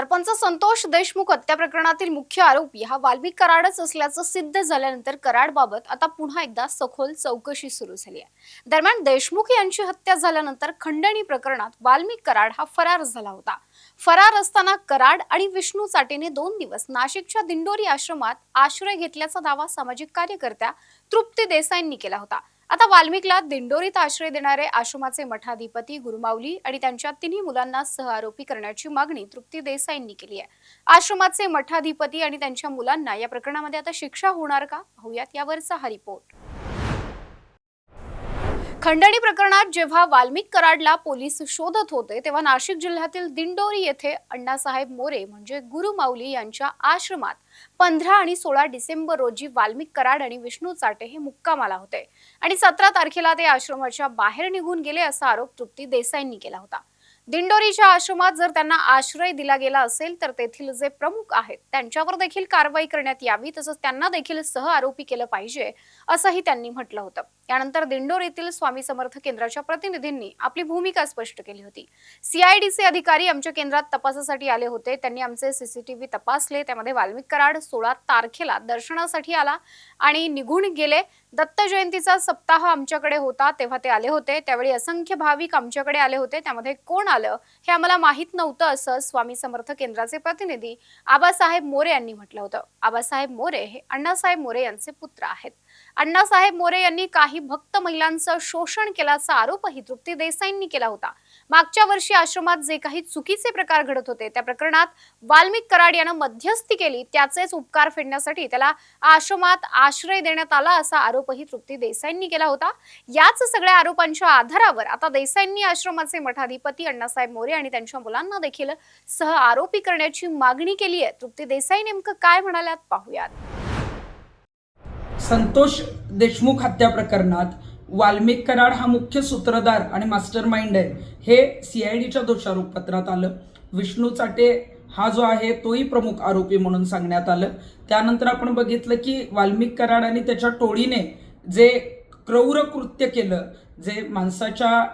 सरपंच संतोष देशमुख हत्या प्रकरणातील मुख्य आरोपी हा वाल्मिक कराडच असल्याचं सिद्ध झाल्यानंतर कराडबाबत आता पुन्हा एकदा सखोल चौकशी सुरू झाली आहे. दरम्यान देशमुख यांची हत्या झाल्यानंतर खंडणी प्रकरणात वाल्मिक कराड हा फरार झाला होता. फरार असताना कराड आणि विष्णू चाटेने दोन दिवस नाशिकच्या दिंडोरी आश्रमात आश्रय घेतल्याचा दावा सामाजिक कार्यकर्त्या तृप्ती देसाईंनी केला होता. आता वाल्मिकला दिंडोरीत आश्रय देणारे आश्रमाचे मठाधिपती गुरुमाऊली आणि त्यांच्या तिन्ही मुलांना सहआरोपी करण्याची मागणी तृप्ती देसाईंनी केली आहे. आश्रमाचे मठाधिपती आणि त्यांच्या मुलांना या प्रकरणामध्ये आता शिक्षा होणार का? पाहूयात यावरचा हा रिपोर्ट. खंडणी प्रकरणात जेव्हा वाल्मिक कराडला पोलीस शोधत होते तेव्हा नाशिक जिल्ह्यातील दिंडोरी येथे अण्णासाहेब मोरे म्हणजे गुरुमाऊली यांच्या आश्रमात पंधरा आणि सोळा डिसेंबर रोजी वाल्मिक कराड आणि विष्णू चाटे हे मुक्कामाला होते. आणि सतरा तारखेला ते आश्रमाच्या बाहेर निघून गेले असा आरोप तृप्ती देसाईंनी केला होता. दिंडोरीच्या आश्रमात जर त्यांना आश्रय दिला गेला असेल तर तेथील जे प्रमुख आहेत त्यांच्यावर देखील कारवाई करण्यात यावी तसंच त्यांना देखील सह आरोपी केलं पाहिजे असंही त्यांनी म्हटलं होतं. यानंतर दिंडोर येथील स्वामी समर्थ केंद्राच्या प्रतिनिधींनी आपली भूमिका स्पष्ट केली होती. सीआयडीचे अधिकारी आमच्या केंद्रात तपासासाठी आले होते. त्यांनी आमचे सीसीटीव्ही तपासले. त्यामध्ये वाल्मिक कराड सोळा तारखेला दर्शनासाठी आला आणि निघून गेले. दत्त जयंतीचा सप्ताह आमच्याकडे होता तेव्हा ते आले होते. त्यावेळी असंख्य भाविक आमच्याकडे आले होते. त्यामध्ये कोण आलं हे आम्हाला माहीत नव्हतं असं स्वामी समर्थ केंद्राचे प्रतिनिधी आबासाहेब मोरे यांनी म्हटलं होतं. आबासाहेब मोरे हे अण्णासाहेब मोरे यांचे पुत्र आहेत. अण्णासाहेब मोरे यांनी काही भक्त महिलांचं शोषण केल्याचा आरोपही तृप्ती देसाईंनी केला होता. मागच्या वर्षी आश्रमात जे काही चुकीचे प्रकार घडत होते त्या प्रकरणात वाल्मिक कराड यानं मध्यस्थी केली. त्याचेच उपकार फेडण्यासाठी त्याला आश्रमात आश्रय देण्यात आला असा आरोपही तृप्ती देसाईंनी केला होता. याच सगळ्या आरोपांच्या आधारावर आता देसाईंनी आश्रमाचे मठाधिपती अण्णासाहेब मोरे आणि त्यांच्या मुलांना देखील सह आरोपी करण्याची मागणी केली आहे. तृप्ती देसाई नेमकं काय म्हणाल्यात पाहूयात. संतोष देशमुख हत्या प्रकरणात वाल्मिक कराड हा मुख्य सूत्रधार आणि मास्टर माइंड आहे. हे सी आय डीच्या दोषारोप पत्रात आलं. विष्णू चाटे हा जो आहे तोही प्रमुख आरोपी म्हणून सांगण्यात आलं. त्यानंतर आपण बघितलं की वाल्मिक कराड आणि त्याच्या टोळीने जे क्रौर कृत्य केलं जे माणसाच्या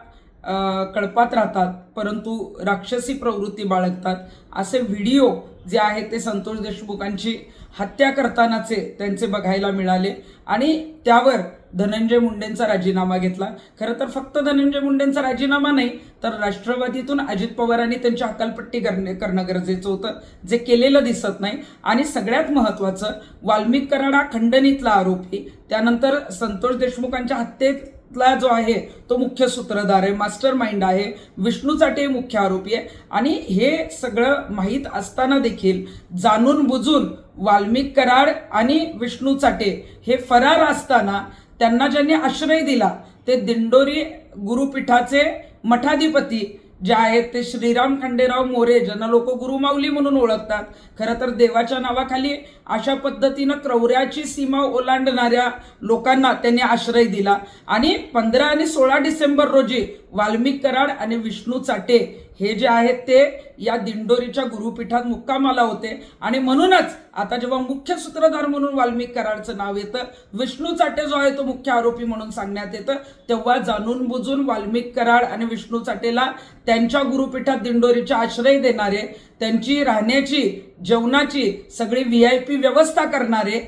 कळपात राहतात परंतु राक्षसी प्रवृत्ती बाळगतात असे व्हिडिओ जे आहे ते संतोष देशमुखांची हत्या करतानाचे त्यांचे बघायला मिळाले. आणि त्यावर धनंजय मुंडेंचा राजीनामा घेतला. खरं तर फक्त धनंजय मुंडेंचा राजीनामा नाही तर राष्ट्रवादीतून अजित पवारांनी त्यांची हकालपट्टी करणे करणं गरजेचं होतं जे केलेलं दिसत नाही. आणि सगळ्यात महत्त्वाचं वाल्मिक कराडा खंडणीतला आरोपी त्यानंतर संतोष देशमुखांच्या हत्येत ला जो आहे तो मुख्य सूत्रधार आहे मास्टर माइंड आहे विष्णू चाटे मुख्य आरोपी आहे. आणि हे सगळं माहीत असताना देखील जाणून बुजून वाल्मिक कराड आणि विष्णू चाटे हे फरार असताना त्यांना ज्यांनी आश्रय दिला ते दिंडोरी गुरुपीठाचे मठाधिपती जे आहेत ते श्रीराम खंडेराव मोरे ज्यांना लोक गुरुमाऊली म्हणून ओळखतात. खरं तर देवाच्या नावाखाली अशा पद्धतीनं क्रौऱ्याची सीमा ओलांडणाऱ्या लोकांना त्यांनी आश्रय दिला. आणि पंधरा आणि सोळा डिसेंबर रोजी वाल्मिक कराड आणि विष्णू चाटे हे जे आहेत ते या दिंडोरीच्या गुरुपीठात मुक्कामाला होते. आणि म्हणूनच आता जेव्हा मुख्य सूत्रधार म्हणून वाल्मिक कराडचं नाव येतं विष्णू चाटे जो आहे तो मुख्य आरोपी म्हणून सांगण्यात येतं तेव्हा जाणून बुजून वाल्मिक कराड आणि विष्णू चाटेला त्यांच्या गुरुपीठात दिंडोरीचे आश्रय देणारे त्यांची राहण्याची जेवणाची सगळी व्ही आय पी व्यवस्था करणारे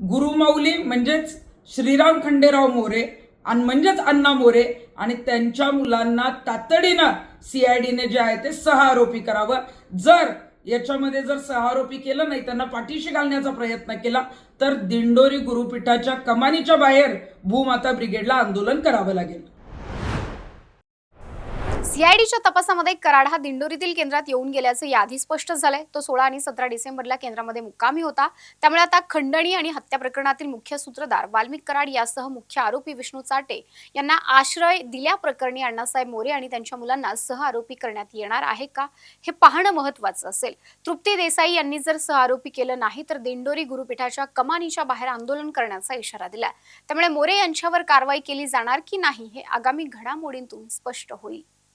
गुरुमाऊली म्हणजेच श्रीराम खंडेराव मोरे आणि म्हणजेच अण्णा मोरे आणि त्यांच्या मुलांना तातडीनं सी आय डीने जे आहे ते सहा आरोपी करावं. जर याच्यामध्ये जर सहा आरोपी केलं नाही त्यांना पाठीशी घालण्याचा प्रयत्न केला तर दिंडोरी गुरुपीठाच्या कमानीच्या बाहेर भूमाता ब्रिगेडला आंदोलन करावं लागेल. सीआयडीच्या तपासामध्ये कराड हा दिंडोरीतील केंद्रात येऊन गेल्याचं याआधी स्पष्ट झालंय. तो सोळा आणि सतरा डिसेंबरला केंद्रामध्ये मुक्कामी होता. त्यामुळे आता खंडणी आणि हत्या प्रकरणातील मुख्य सूत्रधार वाल्मिक कराड यासह मुख्य आरोपी विष्णू चाटे यांना आश्रय दिल्याप्रकरणी अण्णासाहेब मोरे आणि त्यांच्या मुलांना सह आरोपी करण्यात येणार आहे का? हे पाहणं महत्वाचं असेल. तृप्ती देसाई यांनी जर सह आरोपी केलं नाही तर दिंडोरी गुरुपीठाच्या कमानीच्या बाहेर आंदोलन करण्याचा इशारा दिला त्यामुळे मोरे यांच्यावर कारवाई केली जाणार की नाही हे आगामी घडामोडींतून स्पष्ट होईल.